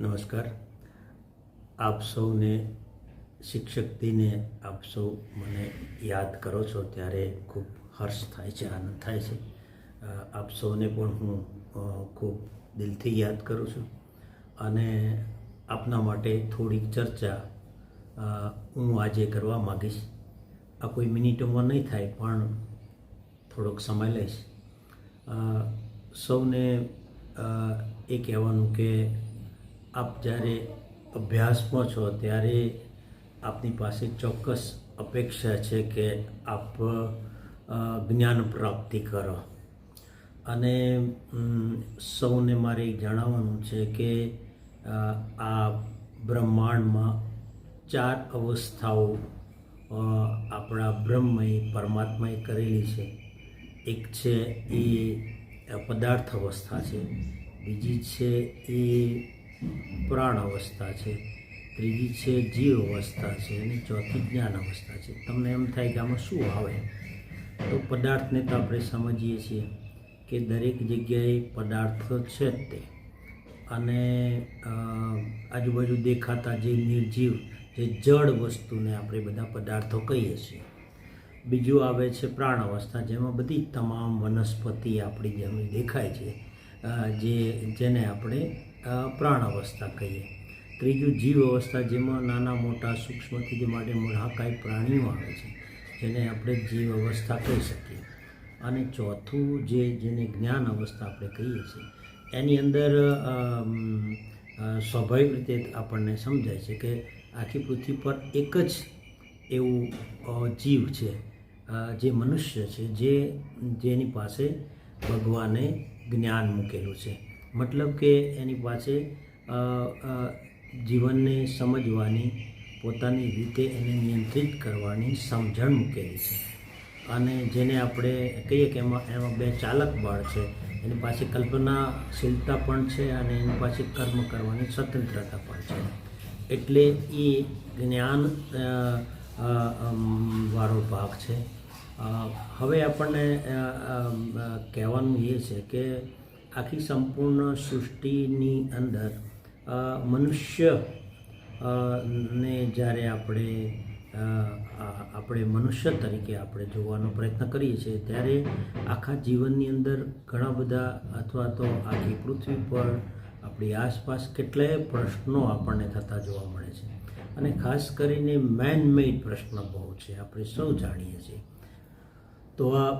નમસ્કાર. આપ સૌને શિક્ષક દિને આપ સૌ મને યાદ કરો છો ત્યારે ખૂબ હર્ષ થાય છે, આનંદ થાય છે. આપ સૌને પણ હું ખૂબ દિલથી યાદ કરું છું. અને આપના માટે થોડીક ચર્ચા હું આજે કરવા માગીશ. આ કોઈ મિનિટોમાં નહીં થાય, પણ થોડોક સમય લઈશ. સૌને એ કહેવાનું કે આપ જ્યારે અભ્યાસમાં છો, ત્યારે આપની પાસે ચોક્કસ અપેક્ષા છે કે આપ જ્ઞાન પ્રાપ્તિ કરો. અને સૌને મારે જણાવવાનું છે કે આ બ્રહ્માંડમાં ચાર અવસ્થાઓ આપણા બ્રહ્મએ, પરમાત્માએ કરેલી છે. એક છે એ પદાર્થ અવસ્થા છે. બીજી છે એ પ્રાણ અવસ્થા છે, ત્રીજી છે જીવ અવસ્થા છે અને ચોથી જ્ઞાન અવસ્થા છે. તમને એમ થાય કે આમાં શું આવે? તો પદાર્થને તો આપણે સમજીએ છીએ કે દરેક જગ્યાએ પદાર્થ છે જ તે. અને આજુબાજુ દેખાતા જે નિર્જીવ, જે જળ વસ્તુને આપણે બધા પદાર્થો કહીએ છીએ. બીજું આવે છે પ્રાણ અવસ્થા, જેમાં બધી તમામ વનસ્પતિ આપણી જેમ દેખાય છે જે, જેને આપણે પ્રાણ અવસ્થા કહીએ. ત્રીજું જીવ અવસ્થા જેમાં નાના મોટા સૂક્ષ્મથી માટે મૂળાકાય પ્રાણીઓ આવે છે, જેને આપણે જીવ અવસ્થા કહી શકીએ. અને ચોથું જે, જેને જ્ઞાન અવસ્થા આપણે કહીએ છીએ, એની અંદર સ્વાભાવિક રીતે આપણને સમજાય છે કે આખી પૃથ્વી પર એક જ એવું જીવ છે જે મનુષ્ય છે, જે, જેની પાસે ભગવાને જ્ઞાન મૂકેલું છે. મતલબ કે એની પાસે જીવનને સમજવાની, પોતાની રીતે એને નિયંત્રિત કરવાની સમજણ મૂકેલી છે. અને જેને આપણે કહીએ કે એમાં એમાં બે ચાલક બળ છે. એની પાસે કલ્પનાશીલતા પણ છે અને એની પાસે કર્મ કરવાની સ્વતંત્રતા પણ છે. એટલે એ જ્ઞાન વાળો ભાગ છે. હવે આપણને કહેવાનું એ છે કે આખી સંપૂર્ણ સૃષ્ટિની અંદર મનુષ્ય ને જ્યારે આપણે આપણે મનુષ્ય તરીકે આપણે જોવાનો પ્રયત્ન કરીએ છીએ, ત્યારે આખા જીવનની અંદર ઘણા બધા અથવા તો આખી પૃથ્વી પર આપણી આસપાસ કેટલાય પ્રશ્નો આપણને થતા જોવા મળે છે. અને ખાસ કરીને મેન મેડ પ્રશ્ન બહુ છે, આપણે સૌ જાણીએ છીએ. તો આ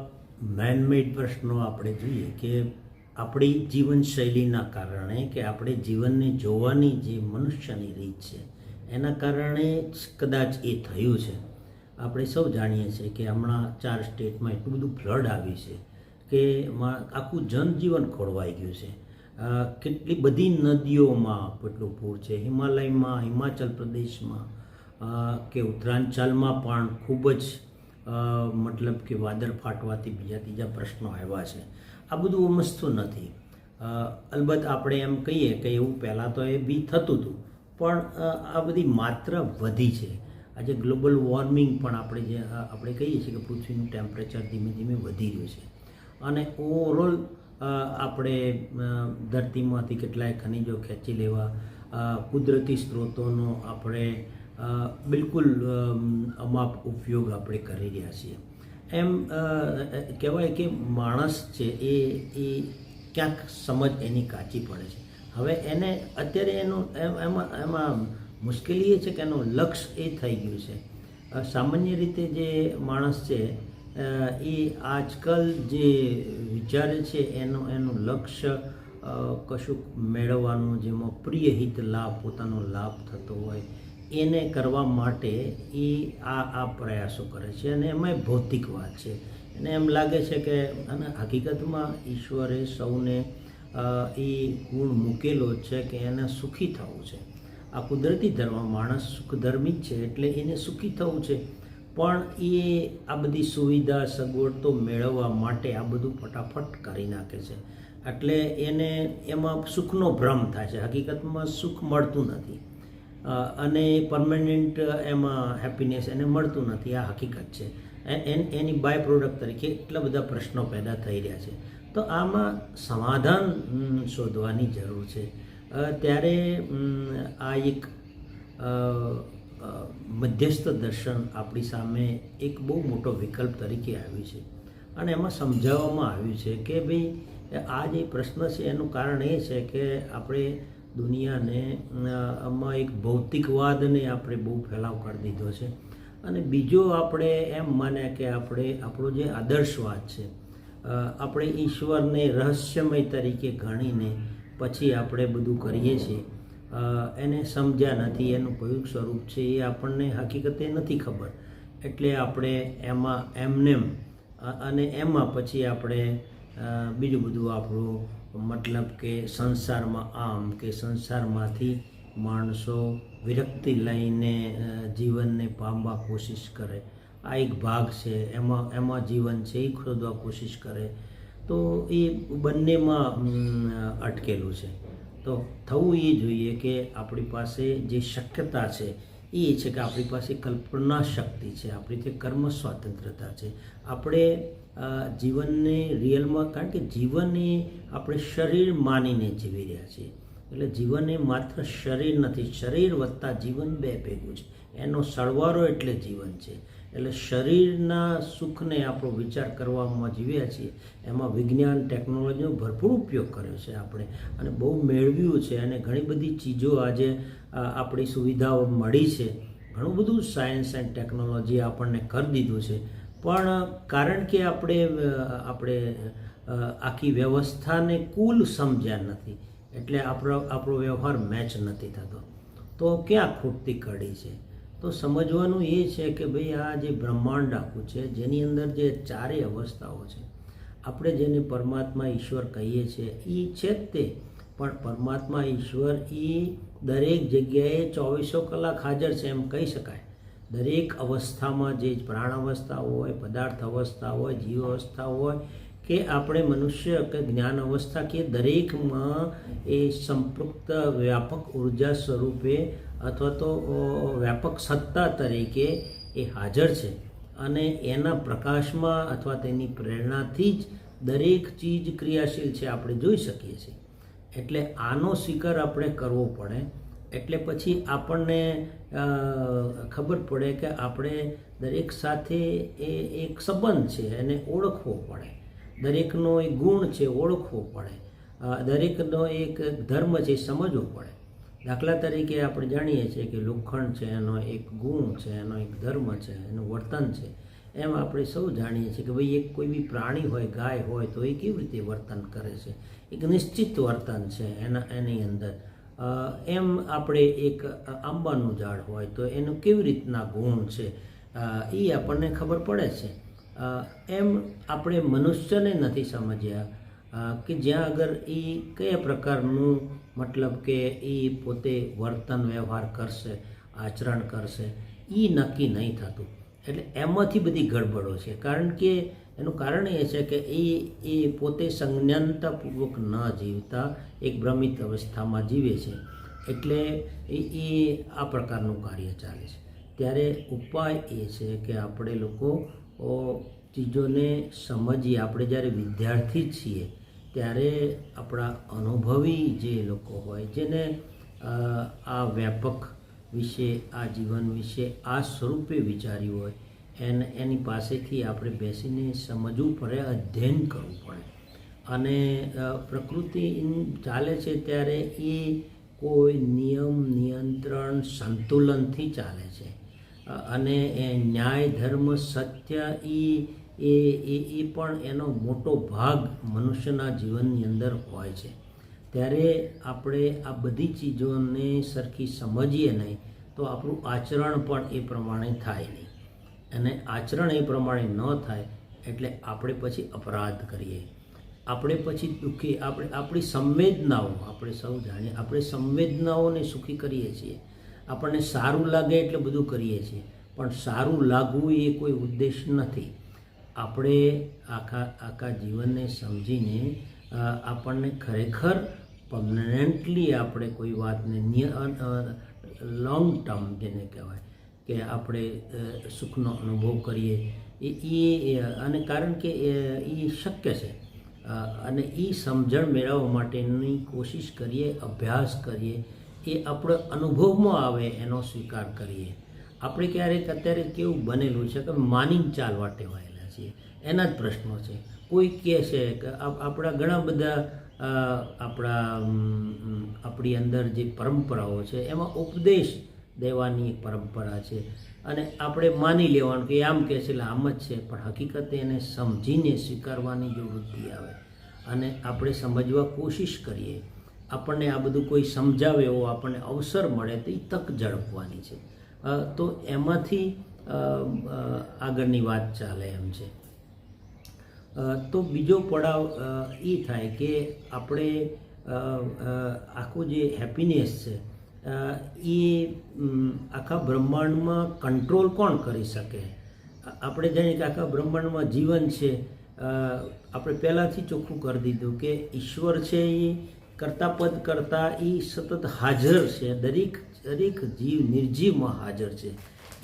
મેનમેડ પ્રશ્નો આપણે જોઈએ કે આપણી જીવનશૈલીના કારણે કે આપણે જીવનને જોવાની જે મનુષ્યની રીત છે, એના કારણે કદાચ એ થયું છે. આપણે સૌ જાણીએ છીએ કે હમણાં ચાર સ્ટેટમાં એટલું બધું ફ્લડ આવ્યું છે કે આખું જનજીવન ખોરવાઈ ગયું છે. કેટલી બધી નદીઓમાં કેટલું પૂર છે, હિમાલયમાં, હિમાચલ પ્રદેશમાં કે ઉત્તરાંચલમાં પણ ખૂબ જ મતલબ કે વાદળ ફાટવાથી બીજા ત્રીજા પ્રશ્નો આવ્યા છે. આ બધું મસ્તું નથી. અલબત્ત આપણે એમ કહીએ કે એવું પહેલાં તો એ બી થતું હતું, પણ આ બધી માત્રા વધી છે. આજે ગ્લોબલ વોર્મિંગ પણ આપણે જે આપણે કહીએ છીએ કે પૃથ્વીનું ટેમ્પરેચર ધીમે ધીમે વધી રહ્યું છે. અને ઓવરઓલ આપણે ધરતીમાંથી કેટલાય ખનિજો ખેંચી લેવા કુદરતી સ્ત્રોતોનો આપણે બિલકુલ અમાપ ઉપયોગ આપણે કરી રહ્યા છીએ. એમ કહેવાય કે માણસ છે એ એ ક્યાંક સમજ એની કાચી પડે છે. હવે એને અત્યારે એનું, એમ, એમાં મુશ્કેલી એ છે કે એનું લક્ષ્ય એ થઈ ગયું છે. સામાન્ય રીતે જે માણસ છે એ આજકાલ જે વિચારે છે એનો, એનું લક્ષ્ય કશું મેળવવાનું જેમાં પ્રિય હિત લાભ, પોતાનો લાભ થતો હોય એને કરવા માટે એ આ આ પ્રયાસો કરે છે અને એમાંય ભૌતિક વાત છે. એને એમ લાગે છે કે અને હકીકતમાં ઈશ્વરે સૌને એ ગુણ મૂકેલો છે કે એને સુખી થવું છે. આ કુદરતી ધર્મ માણસ સુખધર્મી જ છે એટલે એને સુખી થવું છે. પણ એ આ બધી સુવિધા, સગવડ તો મેળવવા માટે આ બધું ફટાફટ કરી નાખે છે. એટલે એને એમાં સુખનો ભ્રમ થાય છે. હકીકતમાં સુખ મળતું નથી. અને પરમનન્ટ એમાં હેપીનેસ એને મળતું નથી, આ હકીકત છે. એની બાય પ્રોડક્ટ તરીકે એટલા બધા પ્રશ્નો પેદા થઈ રહ્યા છે. તો આમાં સમાધાન શોધવાની જરૂર છે. ત્યારે આ એક મધ્યસ્થ દર્શન આપણી સામે એક બહુ મોટો વિકલ્પ તરીકે આવ્યું છે. અને એમાં સમજાવવામાં આવ્યું છે કે ભાઈ, આ જે પ્રશ્ન છે, એનું કારણ એ છે કે આપણે દુનિયાને આમાં એક ભૌતિકવાદને આપણે બહુ ફેલાવ કરી દીધો છે. અને બીજો આપણે એમ માન્યા કે આપણે, આપણો જે આદર્શવાદ છે આપણે ઈશ્વરને રહસ્યમય તરીકે ગણીને પછી આપણે બધું કરીએ છીએ. એને સમજ્યા નથી, એનું કયું સ્વરૂપ છે એ આપણને હકીકતે નથી ખબર. એટલે આપણે એમાં એમનેમ અને એમાં પછી આપણે બીજું બધું આપણું મતલબ કે સંસારમાં આમ કે સંસારમાંથી માણસો વિરક્તિ લઈને જીવનને પામવા કોશિશ કરે. આ એક ભાગ છે. એમાં એમાં જીવન છે, એ ખોદવા કોશિશ કરે. તો એ બંનેમાં અટકેલું છે. તો થવું એ જોઈએ કે આપણી પાસે જે શક્યતા છે, એ છે કે આપણી પાસે કલ્પના શક્તિ છે. આપણી જે કર્મ સ્વાતંત્રતા છે. આપણે જીવનને રિયલમાં, કારણ કે જીવન એ આપણે શરીર માનીને જીવી રહ્યા છીએ. એટલે જીવન એ માત્ર શરીર નથી, શરીર વત્તા જીવન બે ભેગું છે. એનો સરવાળો એટલે જીવન છે. એટલે શરીરના સુખને આપણો વિચાર કરવામાં જીવ્યા છીએ, એમાં વિજ્ઞાન, ટેકનોલોજીનો ભરપૂર ઉપયોગ કર્યો છે આપણે. અને બહુ મેળવ્યું છે અને ઘણી બધી ચીજો આજે આપણી સુવિધાઓ મળી છે. ઘણું બધું સાયન્સ એન્ડ ટેકનોલોજી આપણને કરી દીધું છે. પણ કારણ કે આપણે આપણે આખી વ્યવસ્થાને કુલ સમજ્યા નથી, એટલે આપણો આપણો વ્યવહાર મેચ નથી થતો. તો ક્યાં ખૂટતી કડી છે? તો સમજવાનું એ છે કે ભાઈ આ જે બ્રહ્માંડ આખું છે, જેની અંદર જે ચારેય અવસ્થાઓ છે, આપણે જેને પરમાત્મા ઈશ્વર કહીએ છીએ એ છે જ તે. પણ પરમાત્મા ઈશ્વર એ દરેક જગ્યાએ ચોવીસો કલાક હાજર છે એમ કહી શકાય. દરેક અવસ્થામાં જે પ્રાણ અવસ્થા હોય પદાર્થ અવસ્થા હોય જીવ અવસ્થા હોય, કે આપણે મનુષ્ય કે જ્ઞાન અવસ્થા, કે દરેકમાં એ સંપૃક્ત વ્યાપક ઊર્જા સ્વરૂપે અથવા તો વ્યાપક સત્તા તરીકે એ હાજર છે. અને એના પ્રકાશમાં અથવા તેની પ્રેરણાથી જ દરેક ચીજ ક્રિયાશીલ છે, આપણે જોઈ શકીએ છીએ. એટલે આનો સ્વીકાર આપણે કરવો પડે એટલે પછી આપણને ખબર પડે કે આપણે દરેક સાથે એ એક સંબંધ છે, એને ઓળખવો પડે. દરેકનો એક ગુણ છે, ઓળખવો પડે. દરેકનો એક ધર્મ છે સમજવો પડે. દાખલા તરીકે આપણે જાણીએ છીએ કે લોખંડ છે, એનો એક ગુણ છે, એનો એક ધર્મ છે, એનું વર્તન છે. એમ આપણે સૌ જાણીએ છીએ કે ભાઈ એક કોઈ બી પ્રાણી હોય, ગાય હોય, તો એ કેવી રીતે વર્તન કરે છે? એક નિશ્ચિત વર્તન છે એના, એની અંદર. એમ આપણે એક આંબાનું ઝાડ હોય તો એનું કેવી રીતના ગુણ છે? એ આપણને ખબર પડે છે. એમ આપણે મનુષ્યને નથી સમજ્યા કે જ્યાં આગળ એ કયા પ્રકારનું મતલબ કે એ પોતે વર્તન વ્યવહાર કરશે, આચરણ કરશે એ નક્કી નહીં થતું. એટલે એમાંથી બધી ગડબડો છે. કારણ કે એનું કારણ એ છે કે એ એ પોતે સંજ્ઞાનતાપૂર્વક ન જીવતા, એક ભ્રમિત અવસ્થામાં જીવે છે. એટલે એ એ આ પ્રકારનું કાર્ય ચાલે છે. ત્યારે ઉપાય એ છે કે આપણે લોકો ચીજોને સમજીએ. આપણે જ્યારે વિદ્યાર્થી છીએ, ત્યારે આપણા અનુભવી જે લોકો હોય, જેને આ વ્યાપક વિશે, આ જીવન વિશે, આ સ્વરૂપે વિચાર્યું હોય એને એની પાસેથી આપણે બેસીને સમજવું પડે, અધ્યયન કરવું પડે. અને પ્રકૃતિ ચાલે છે ત્યારે એ કોઈ નિયમ, નિયંત્રણ, સંતુલનથી ચાલે છે. અને એ ન્યાય, ધર્મ, સત્ય એ એ એ એ પણ એનો મોટો ભાગ મનુષ્યના જીવનની અંદર હોય છે. ત્યારે આપણે આ બધી ચીજોને સરખી સમજીએ નહીં, તો આપણું આચરણ પણ એ પ્રમાણે થાય નહીં. અને આચરણ એ પ્રમાણે ન થાય એટલે આપણે પછી અપરાધ કરીએ. આપણે પછી દુઃખી, આપણે, આપણી સંવેદનાઓ, આપણે સૌ જાણીએ, આપણે સંવેદનાઓને સુખી કરીએ છીએ. આપણને સારું લાગે એટલે બધું કરીએ છીએ. પણ સારું લાગવું એ કોઈ ઉદ્દેશ નથી. આપણે આખા આખા જીવનને સમજીને આપણને ખરેખર પરમનન્ટલી આપણે કોઈ વાતને લોંગ ટર્મ જેને કહેવાય કે આપણે સુખનો અનુભવ કરીએ. એ અને કારણ કે, એ શક્ય છે. અને એ સમજણ મેળવવા માટેની કોશિશ કરીએ, અભ્યાસ કરીએ, એ આપણો અનુભવમાં આવે એનો સ્વીકાર કરીએ. આપણે ક્યારેક અત્યારે કેવું બનેલું છે કે માની ચાલવા ટેવાયેલા છીએ. એના જ પ્રશ્નો છે. કોઈ કહે છે કે આપણા ઘણા બધા આપણા આપણી અંદર જે પરંપરાઓ છે, એમાં ઉપદેશ દેવાની પરંપરા છે. અને આપણે માની લેવાનું કે આમ કહે છે એટલે આમ જ છે, પણ હકીકતે એને સમજીને સ્વીકારવાની જો વૃત્તિ આવે અને આપણે સમજવા કોશિશ કરીએ, આપણને આ બધું કોઈ સમજાવે એવો આપણને અવસર મળે તો એ તક ઝડપવાની છે. તો એમાંથી આગળની વાત ચાલે એમ છે. તો બીજો પડાવ એ થાય કે આપણે આખું જે હેપીનેસ છે એ આખા બ્રહ્માંડમાં કંટ્રોલ કોણ કરી શકે? આપણે જાણીએ કે આખા બ્રહ્માંડમાં જીવન છે. આપણે પહેલાંથી ચોખ્ખું કરી દીધું કે ઈશ્વર છે એ કરતા પદ કરતાં એ સતત હાજર છે. દરેક દરેક જીવ નિર્જીવમાં હાજર છે.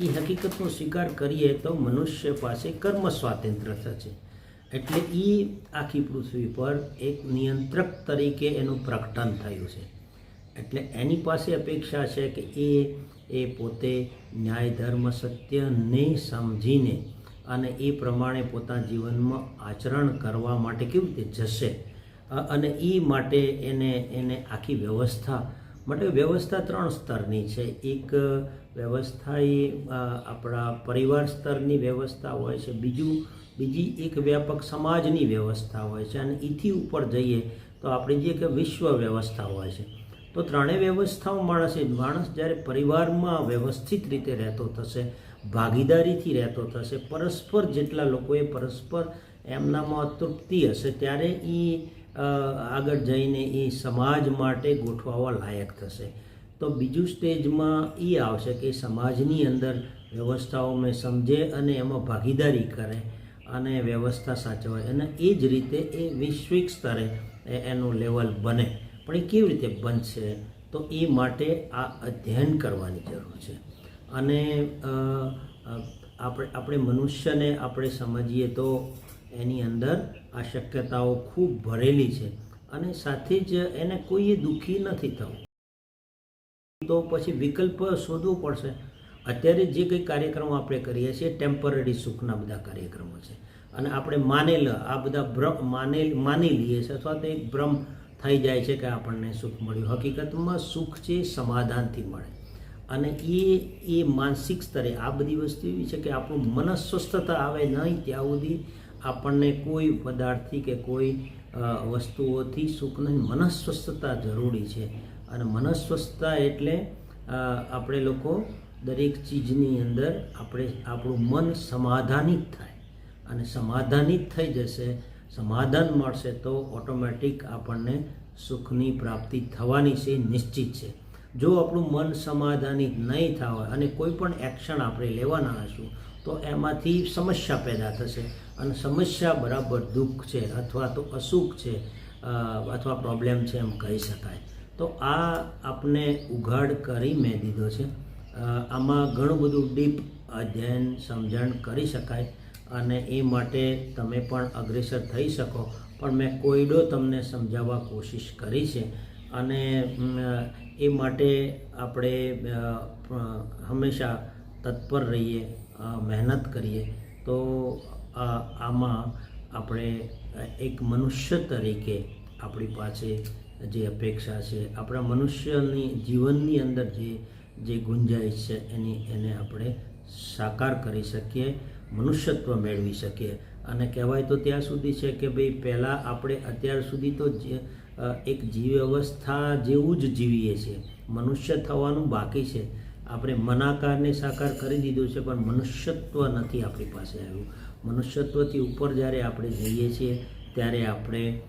એ હકીકતનો સ્વીકાર કરીએ તો મનુષ્ય પાસે કર્મ સ્વાતંત્ર્ય થશે. એટલે એ આખી પૃથ્વી પર એક નિયંત્રક તરીકે એનું પ્રકટન થયું છે. એટલે એની પાસે અપેક્ષા છે કે એ એ પોતે ન્યાય, ધર્મ સત્યને સમજીને અને એ પ્રમાણે પોતાના જીવનમાં આચરણ કરવા માટે કેવી રીતે જશે? અને એ માટે એને એને આખી વ્યવસ્થા માટે વ્યવસ્થા ત્રણ સ્તરની છે. એક વ્યવસ્થા એ આપણા પરિવાર સ્તરની વ્યવસ્થા હોય છે. બીજું, બીજી એક વ્યાપક સમાજની વ્યવસ્થા હોય છે. અને એથી ઉપર જઈએ તો આપણે જે કે વિશ્વ વ્યવસ્થા હોય છે. તો ત્રણેય વ્યવસ્થાઓ માણસે માણસ જ્યારે પરિવારમાં વ્યવસ્થિત રીતે રહેતો થશે, ભાગીદારીથી રહેતો થશે, પરસ્પર જેટલા લોકોએ પરસ્પર એમનામાં તૃપ્તિ હશે, ત્યારે એ આગળ જઈને એ સમાજ માટે ગોઠવાવા લાયક થશે. તો બીજું સ્ટેજમાં એ આવશે કે સમાજની અંદર વ્યવસ્થાઓને સમજે અને એમાં ભાગીદારી કરે અને વ્યવસ્થા સાચવાય. અને એ જ રીતે એ વૈશ્વિક સ્તરે એનું લેવલ બને. પણ એ કેવી રીતે બનશે, તો એ માટે આ અધ્યયન કરવાની જરૂર છે. અને આપણે આપણે મનુષ્યને આપણે સમજીએ તો એની અંદર આ શક્યતાઓ ખૂબ ભરેલી છે અને સાથે જ એને કોઈએ દુઃખી નથી થવું. તો પછી વિકલ્પ શોધવો પડશે. અત્યારે જે કંઈ કાર્યક્રમો આપણે કરીએ છીએ, ટેમ્પરરી સુખના બધા કાર્યક્રમો છે. અને આપણે માનેલ, આ બધા ભ્રમ માનેલ, માની લઈએ છીએ અથવા તો એક ભ્રમ થઈ જાય છે કે આપણને સુખ મળ્યું. હકીકતમાં સુખ છે, સમાધાનથી મળે. અને એ એ માનસિક સ્તરે આ બધી વસ્તુ એવી છે કે આપણું મન સ્વસ્થતા આવે નહીં ત્યાં સુધી આપણને કોઈ પદાર્થથી કે કોઈ વસ્તુઓથી સુખ નહીં. મનસ્વસ્થતા જરૂરી છે. અને મનસ્વસ્થતા એટલે આપણે લોકો દરેક ચીજની અંદર આપણે, આપણું મન સમાધાનિત થાય. અને સમાધાનિત થઈ જશે સમાધાન મળશે તો ઓટોમેટિક આપણને સુખની પ્રાપ્તિ થવાની છે, નિશ્ચિત છે. જો આપણું મન સમાધાનિત નહીં થાય અને કોઈ પણ એક્શન આપણે લેવાના હશું, તો એમાંથી સમસ્યા પેદા થશે. અને સમસ્યા બરાબર દુઃખ છે અથવા તો અસુખ છે અથવા પ્રોબ્લેમ છે એમ કહી શકાય. તો આ આપને ઉઘાડ કરી મેં દીધો છે. આમાં ઘણું બધું ડીપ અધ્યયન, સમજણ કરી શકાય. અને એ માટે તમે પણ અગ્રેસર થઈ શકો. પણ મેં કોયડો તમને સમજાવવા કોશિશ કરી છે. અને એ માટે આપણે હંમેશા તત્પર રહીએ મહેનત કરીએ. તો આમાં આપણે એક મનુષ્ય તરીકે આપણી પાસે જે અપેક્ષા છે, આપણા મનુષ્યની જીવનની અંદર જે જે ગુંજાઈશ છે એની, એને આપણે સાકાર કરી શકીએ. મનુષ્યત્વ મેળવી શકીએ. અને કહેવાય તો ત્યાં સુધી છે કે ભાઈ પહેલાં આપણે અત્યાર સુધી તો એક જીવ અવસ્થા જેવું જ જીવીએ છીએ. મનુષ્ય થવાનું બાકી છે. આપણે મનાકારને સાકાર કરી દીધું છે, પણ મનુષ્યત્વ નથી આપણી પાસે આવ્યું. મનુષ્યત્વથી ઉપર જ્યારે આપણે જઈએ છીએ, ત્યારે આપણે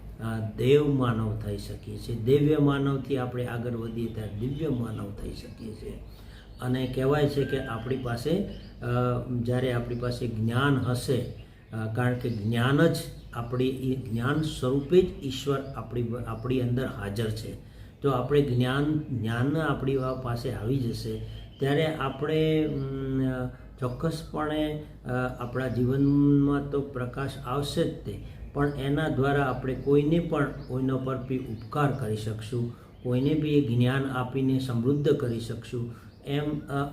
દેવ માનવ થઈ શકીએ છીએ. દિવ્ય માનવથી આપણે આગળ વધીએ, ત્યારે દિવ્ય માનવ થઈ શકીએ છીએ. અને કહેવાય છે કે આપણી પાસે જ્યારે આપણી પાસે જ્ઞાન હશે કારણ કે જ્ઞાન જ આપણી જ્ઞાન સ્વરૂપે જ ઈશ્વર આપણી આપણી અંદર હાજર છે. તો આપણે જ્ઞાન જ્ઞાન આપણી પાસે આવી જશે, ત્યારે આપણે ચોક્કસપણે આપણા જીવનમાં તો પ્રકાશ આવશે જ તે, પણ એના દ્વારા આપણે કોઈને પણ કોઈના પર બી ઉપકાર કરી શકશું, કોઈને બી એ જ્ઞાન આપીને સમૃદ્ધ કરી શકશું, એમ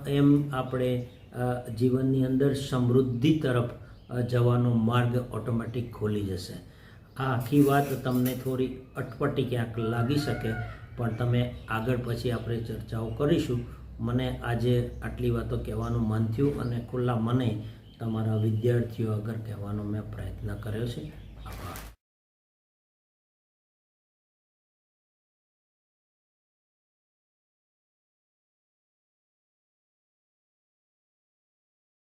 એમ આપણે જીવનની અંદર સમૃદ્ધિ તરફ જવાનો માર્ગ ઓટોમેટિક ખોલી જશે. આ આખી વાત તમને થોડી અટપટી ક્યાંક લાગી શકે, પણ તમે આગળ પછી આપણે ચર્ચાઓ કરીશું. મને આજે આટલી વાતો કહેવાનું મન થયું અને ખુલ્લા મને તમારા વિદ્યાર્થીઓ આગળ કહેવાનો મેં પ્રયત્ન કર્યો છે.